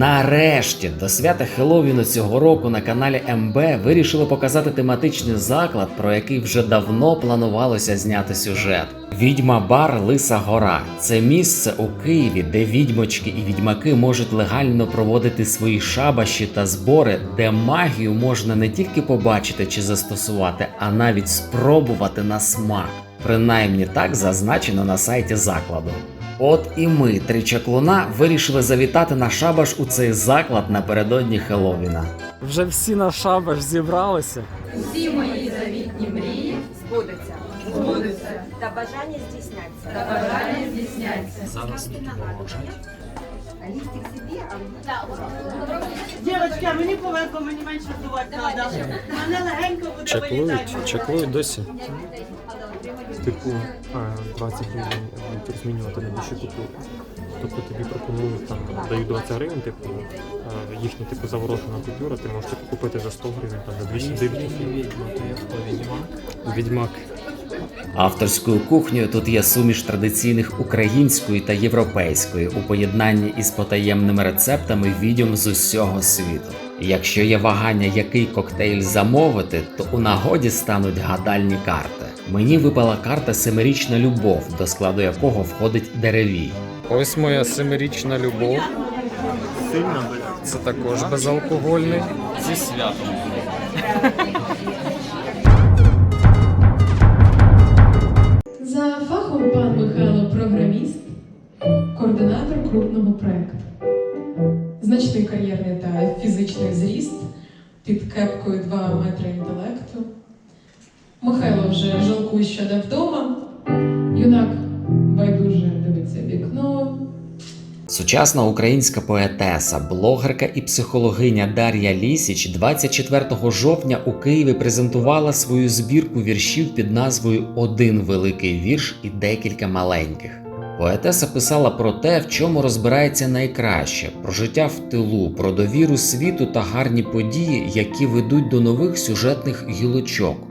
Нарешті до свята Хеллоуіну цього року на каналі МБ вирішили показати тематичний заклад, про який вже давно планувалося зняти сюжет. Відьма Бар Лиса Гора це місце у Києві, де відьмочки і відьмаки можуть легально проводити свої шабаші та збори, де магію можна не тільки побачити чи застосувати, а навіть спробувати на смак. Принаймні так зазначено на сайті закладу. От і ми, три чаклуна, вирішили завітати на шабаш у цей заклад напередодні Хеллоуіна. Вже всі на шабаш зібралися. Всі мої завітні мрії Збудеться. збудуться. Та бажання здійсняться. Та бажання здійсняться. А лістик собі, а Дівчатки, мені повезло, мені менше здувати треба. Мене легенько буде вилітати. чеклують досі. Типу, 20 гривень будуть розмінювати на більше купюр. Тобто тобі пропонують там дають 20 гривень, типу їхня типу заворожена купюра, ти можеш типу, купити за 100 гривень там за 200 гривень. Відьмак. Авторською кухнею тут є суміш традиційних української та європейської у поєднанні із потаємними рецептами відьом з усього світу. Якщо є вагання, який коктейль замовити, то у нагоді стануть гадальні карти. Мені випала карта Семирічна любов, до складу якого входить деревій. Ось моя семирічна любов. Це також безалкогольний. Зі святом. За фахом пан Михайло програміст, координатор крупного проекту. Значний кар'єрний та фізичний зріст під кепкою 2 метри інтелекту. Михайло вже жалкує, що не вдома. Юнак байдуже дивиться вікно. Сучасна українська поетеса, блогерка і психологиня Дар'я Лісіч 24 жовтня у Києві презентувала свою збірку віршів під назвою Один великий вірш і декілька маленьких. Поетеса писала про те, в чому розбирається найкраще: про життя в тилу, про довіру світу та гарні події, які ведуть до нових сюжетних гілочок.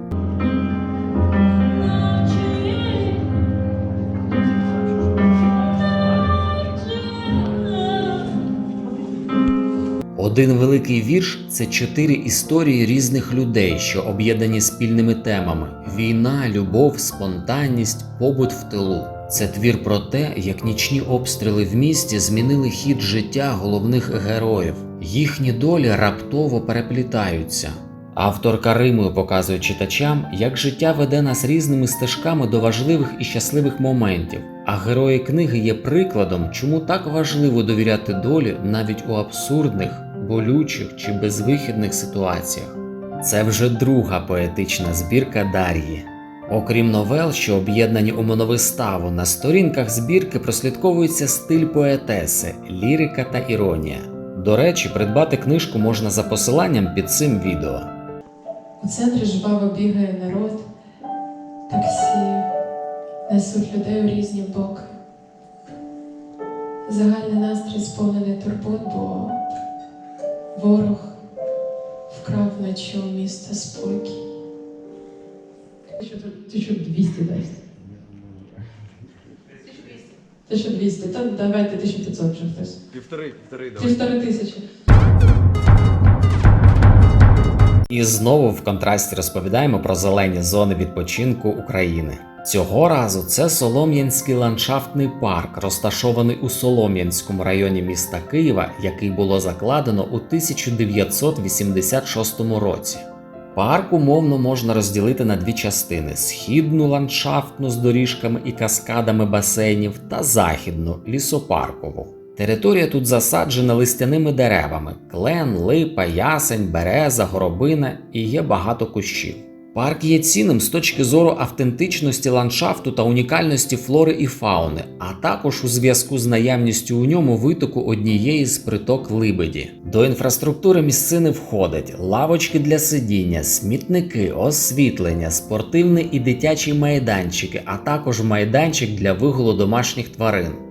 Один великий вірш це чотири історії різних людей, що об'єднані спільними темами: війна, любов, спонтанність, побут в тилу. Це твір про те, як нічні обстріли в місті змінили хід життя головних героїв. Їхні долі раптово переплітаються. Авторка Римою показує читачам, як життя веде нас різними стежками до важливих і щасливих моментів. А герої книги є прикладом, чому так важливо довіряти долі навіть у абсурдних, болючих чи безвихідних ситуаціях. Це вже друга поетична збірка Дар'ї. Окрім новел, що об'єднані у моновиставу, на сторінках збірки прослідковується стиль поетеси, лірика та іронія. До речі, придбати книжку можна за посиланням під цим відео. У центрі жваво бігає народ, таксі несуть людей у різні боки. Загальний настрій сповнений турбот, бо ворог вкрав вночі у міста спокій. 1200 дасть. 1200, та давайте 1500 вже хтось. Півтори, півтори, давай. Півтори тисячі. І знову в контрасті розповідаємо про зелені зони відпочинку України. Цього разу це Солом'янський ландшафтний парк, розташований у Солом'янському районі міста Києва, який було закладено у 1986 році. Парк умовно можна розділити на дві частини: східну ландшафтну з доріжками і каскадами басейнів та західну лісопаркову. Територія тут засаджена листяними деревами: клен, липа, ясень, береза, горобина і є багато кущів. Парк є цінним з точки зору автентичності ландшафту та унікальності флори і фауни, а також у зв'язку з наявністю у ньому витоку однієї з приток Либеді. До інфраструктури місцини входять лавочки для сидіння, смітники, освітлення, спортивний і дитячий майданчики, а також майданчик для вигулу домашніх тварин.